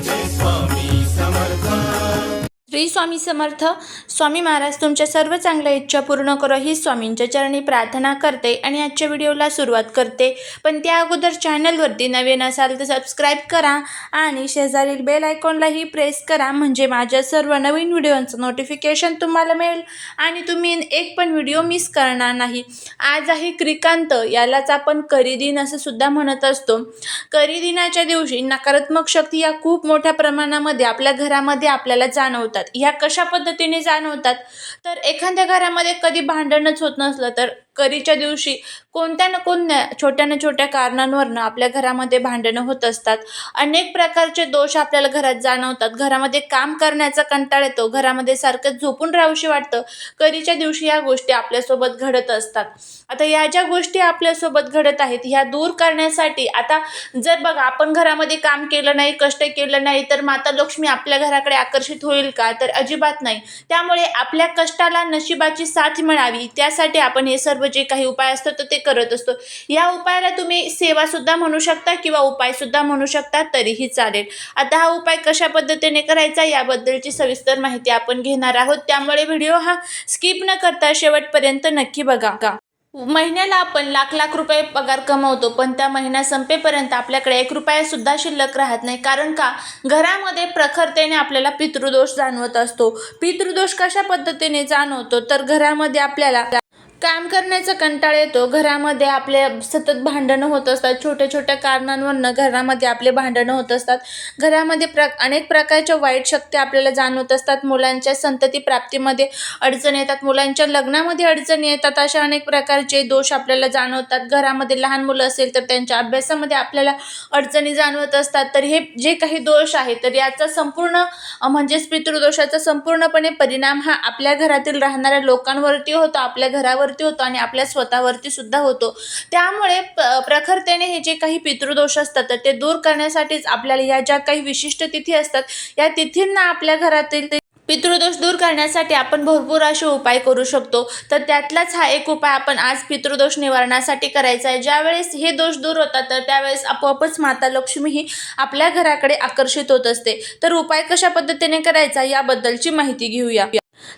this one. Shri Swami Samarth. Swami Maharaj तुमच्या सर्व चांगल्या इच्छा पूर्ण करो ही स्वामींच्या चरणी प्रार्थना करते आणि आजच्या व्हिडिओला सुरुवात करते. पण त्या अगोदर चॅनलवरती नवीन असाल तर सबस्क्राईब करा आणि शेजारील बेल आयकॉनलाही प्रेस करा म्हणजे माझ्या सर्व नवीन व्हिडिओचं नोटिफिकेशन तुम्हाला मिळेल आणि तुम्ही एक पण व्हिडिओ मिस करणार नाही. आज आहे क्रिकांत यालाच आपण करिदिन असं सुद्धा म्हणत असतो. करिदिनाच्या दिवशी नकारात्मक शक्ती या खूप मोठ्या प्रमाणामध्ये आपल्या घरामध्ये आपल्याला जाणवतात. ह्या कशा पद्धतीने जाणवतात? तर एखाद्या घरामध्ये कधी भांडणच होत नसलं तर करीच्या दिवशी कोणत्या ना कोणत्या छोट्या ना छोट्या कारणांवरनं आपल्या घरामध्ये भांडणं होत असतात. अनेक प्रकारचे दोष आपल्याला घरात जाणवतात. घरामध्ये काम करण्याचा कंटाळ येतो. घरामध्ये सारखं झोपून राहूशी वाटतं. करीच्या दिवशी या गोष्टी आपल्यासोबत घडत असतात. आता या ज्या गोष्टी आपल्यासोबत घडत आहेत ह्या दूर करण्यासाठी आता जर बघा आपण घरामध्ये काम केलं नाही कष्ट केलं नाही तर माता लक्ष्मी आपल्या घराकडे आकर्षित होईल का? तर अजिबात नाही. त्यामुळे आपल्या कष्टाला नशिबाची साथ मिळावी. त्यासाठी आपण हे सर्व जे काही उपाय असतात तर ते करत असतो. या उपायाला तुम्ही सेवासुद्धा म्हणू शकता किंवा उपायसुद्धा म्हणू शकता तरीही चालेल. आता हा उपाय कशा पद्धतीने करायचा याबद्दलची सविस्तर माहिती आपण घेणार आहोत. त्यामुळे व्हिडिओ हा स्किप न करता शेवटपर्यंत नक्की बघा. का महिन्याला आपण लाख लाख रुपये पगार कमवतो पण त्या महिना संपेपर्यंत आपल्याकडे एक रुपया सुद्धा शिल्लक राहत नाही. कारण का? घरामध्ये प्रखरतेने आपल्याला पितृदोष जाणवत असतो. पितृदोष कशा पद्धतीने जाणवतो? तर घरामध्ये आपल्याला काम करण्याचा कंटाळ येतो. घरामध्ये आपले सतत भांडणं होत असतात. छोट्या छोट्या कारणांवरनं घरामध्ये आपले भांडणं होत असतात. घरामध्ये प्र अनेक प्रकारच्या वाईट शक्ती आपल्याला जाणवत असतात. मुलांच्या संतती प्राप्तीमध्ये अडचणी येतात. मुलांच्या लग्नामध्ये अडचणी येतात. अशा अनेक प्रकारचे दोष आपल्याला जाणवतात. घरामध्ये लहान मुलं असेल तर त्यांच्या अभ्यासामध्ये आपल्याला अडचणी जाणवत असतात. तर हे जे काही दोष आहे तर याचा संपूर्ण म्हणजेच पितृदोषाचा संपूर्णपणे परिणाम हा आपल्या घरातील राहणाऱ्या लोकांवरती होतो. आपल्या घरावर घरावरती होतो आणि आपल्या स्वतःवरती सुद्धा होतो. त्यामुळे प- प्रखरतेने हे जे काही पितृदोष असतात तर ते दूर करण्यासाठीच आपल्याला या ज्या काही विशिष्ट तिथी असतात या तिथींना आपल्या घरातील पितृदोष दूर करण्यासाठी आपण भरपूर असे उपाय करू शकतो. तर त्यातलाच हा एक उपाय आपण आज पितृदोष निवारणासाठी करायचा आहे. ज्यावेळेस हे दोष दूर होतात तर त्यावेळेस आपोआपच माता लक्ष्मी ही आपल्या घराकडे आकर्षित होत असते. तर उपाय कशा पद्धतीने करायचा याबद्दलची माहिती घेऊया.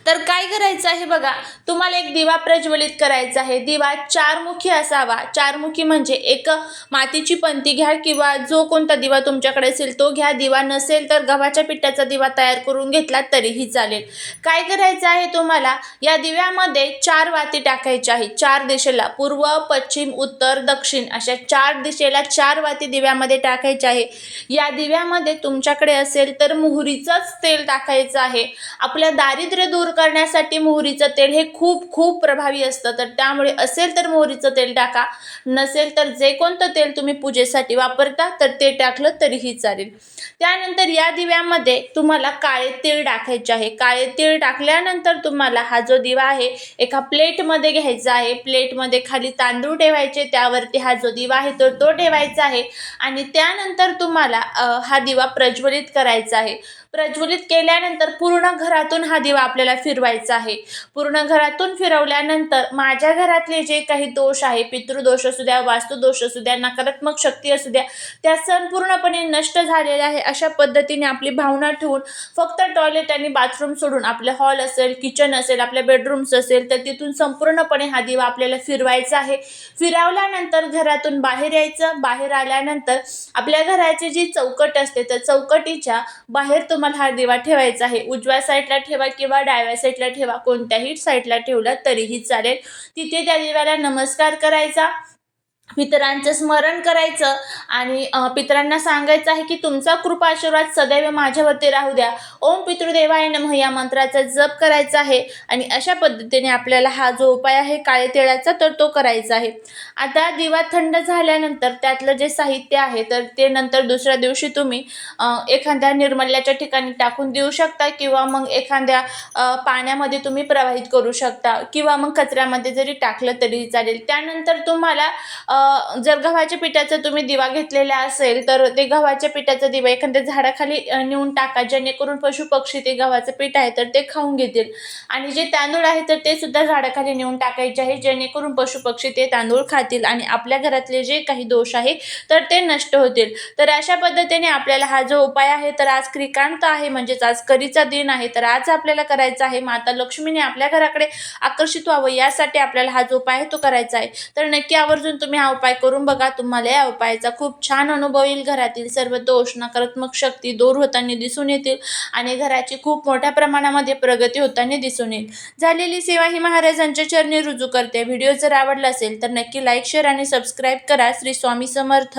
तर काय करायचं आहे बघा तुम्हाला एक दिवा प्रज्वलित करायचा आहे. दिवा चारमुखी असावा. चारमुखी म्हणजे एक मातीची पंती घ्या किंवा जो कोणता दिवा तुमच्याकडे असेल तो घ्या. दिवा नसेल तर गव्हाच्या पिठाचा दिवा तयार करून घेतला तरीही चालेल. काय करायचं आहे तुम्हाला या दिव्यामध्ये चार वाती टाकायची आहे चार दिशेला पूर्व पश्चिम उत्तर दक्षिण अशा चार दिशेला चार वाती दिव्यामध्ये टाकायची आहे. या दिव्यामध्ये तुमच्याकडे असेल तर मोहरीचंच तेल टाकायचं आहे. आपल्या दारिद्र्य दूर दूर करण्यासाठी मोहरीचं तेल हे खूप खूप प्रभावी असतं. तर त्यामुळे असेल तर मोहरीचं तेल टाका नसेल तर जे कोणतं तेल तुम्ही पूजेसाठी वापरता तर ते टाकलं तरीही चालेल. त्यानंतर या दिव्यामध्ये तुम्हाला काळे तीळ टाकायचे आहे. काळे तीळ टाकल्यानंतर तुम्हाला हा जो दिवा आहे एका प्लेटमध्ये घ्यायचा आहे. प्लेटमध्ये खाली तांदूळ ठेवायचे त्यावरती हा जो दिवा आहे तर तो ठेवायचा आहे. आणि त्यानंतर तुम्हाला हा दिवा प्रज्वलित करायचा आहे. प्रज्वलित केल्यानंतर पूर्ण घरातून हा दिवा आपल्याला फिरवायचा आहे. पूर्ण घरातून फिरवल्यानंतर माझ्या घरातले जे काही दोष आहे पितृदोष असू द्या वास्तुदोष असू द्या नकारात्मक शक्ती असू द्या त्या संपूर्णपणे नष्ट झालेल्या आहे अशा पद्धतीने आपली भावना ठेवून फक्त टॉयलेट आणि बाथरूम सोडून आपलं हॉल असेल किचन असेल आपल्या बेडरूम्स असेल तर तिथून संपूर्णपणे हा दिवा आपल्याला फिरवायचा आहे. फिरवल्यानंतर घरातून बाहेर यायचं. बाहेर आल्यानंतर आपल्या घराची जी चौकट असते तर चौकटीच्या बाहेर तुम्हाला हा दिवा ठेवायचा आहे. उजव्या साईडला ठेवा किंवा डाव्या साईडला ठेवा. कोणत्याही साईडला ठेवला तरीही चालेल. तिथे त्या दिव्याला नमस्कार करायचा. पितरांचं स्मरण करायचं आणि पितरांना सांगायचं आहे की तुमचा कृपा आशीर्वाद सदैव माझ्यावरती राहू द्या. ओम पितृदेवाय नम या मंत्राचा जप करायचा आहे आणि अशा पद्धतीने आपल्याला हा जो उपाय आहे काळे तिळाचा तर तो करायचा आहे. आता दिवा थंड झाल्यानंतर त्यातलं जे साहित्य आहे तर ते नंतर दुसऱ्या दिवशी तुम्ही एखाद्या निर्मल्याच्या ठिकाणी टाकून देऊ शकता किंवा मग एखाद्या पाण्यामध्ये तुम्ही प्रवाहित करू शकता किंवा मग कचऱ्यामध्ये जरी टाकलं तरी चालेल. त्यानंतर तुम्हाला जर गव्हाच्या पिठाचा तुम्ही दिवा घेतलेला असेल तर ते गव्हाच्या पिठाचा दिवा एखाद्या झाडाखाली नेऊन टाका. जेणेकरून पशु पक्षी ते गव्हाचं पीठ आहे तर ते खाऊन घेतील. आणि जे तांदूळ आहे तर ते सुद्धा झाडाखाली नेऊन टाकायचे आहे जेणेकरून पशु पक्षी ते तांदूळ खातील आणि आपल्या घरातले जे काही दोष आहे तर ते नष्ट होतील. तर अशा पद्धतीने आपल्याला हा जो उपाय आहे तर आज क्रिकांत आहे म्हणजेच आज करीचा दिन आहे तर आज आपल्याला करायचा आहे माता लक्ष्मीने आपल्या घराकडे आकर्षित व्हावं यासाठी आपल्याला हा जो उपाय आहे तो करायचा आहे. तर नक्की आवर्जून तुम्ही हा उपाय करून बघा तुम्हाला. या उपायाचा खूप छान अनुभव येईल. घरातील सर्व दोष नकारात्मक शक्ती दूर होताना दिसून येतील आणि घराची खूप मोठ्या प्रमाणामध्ये प्रगती होताना दिसून येईल. झालेली सेवा ही महाराजांच्या चरणी रुजू करते. व्हिडिओ जर आवडला असेल तर नक्की लाईक शेअर आणि सबस्क्राईब करा. श्री स्वामी समर्थ.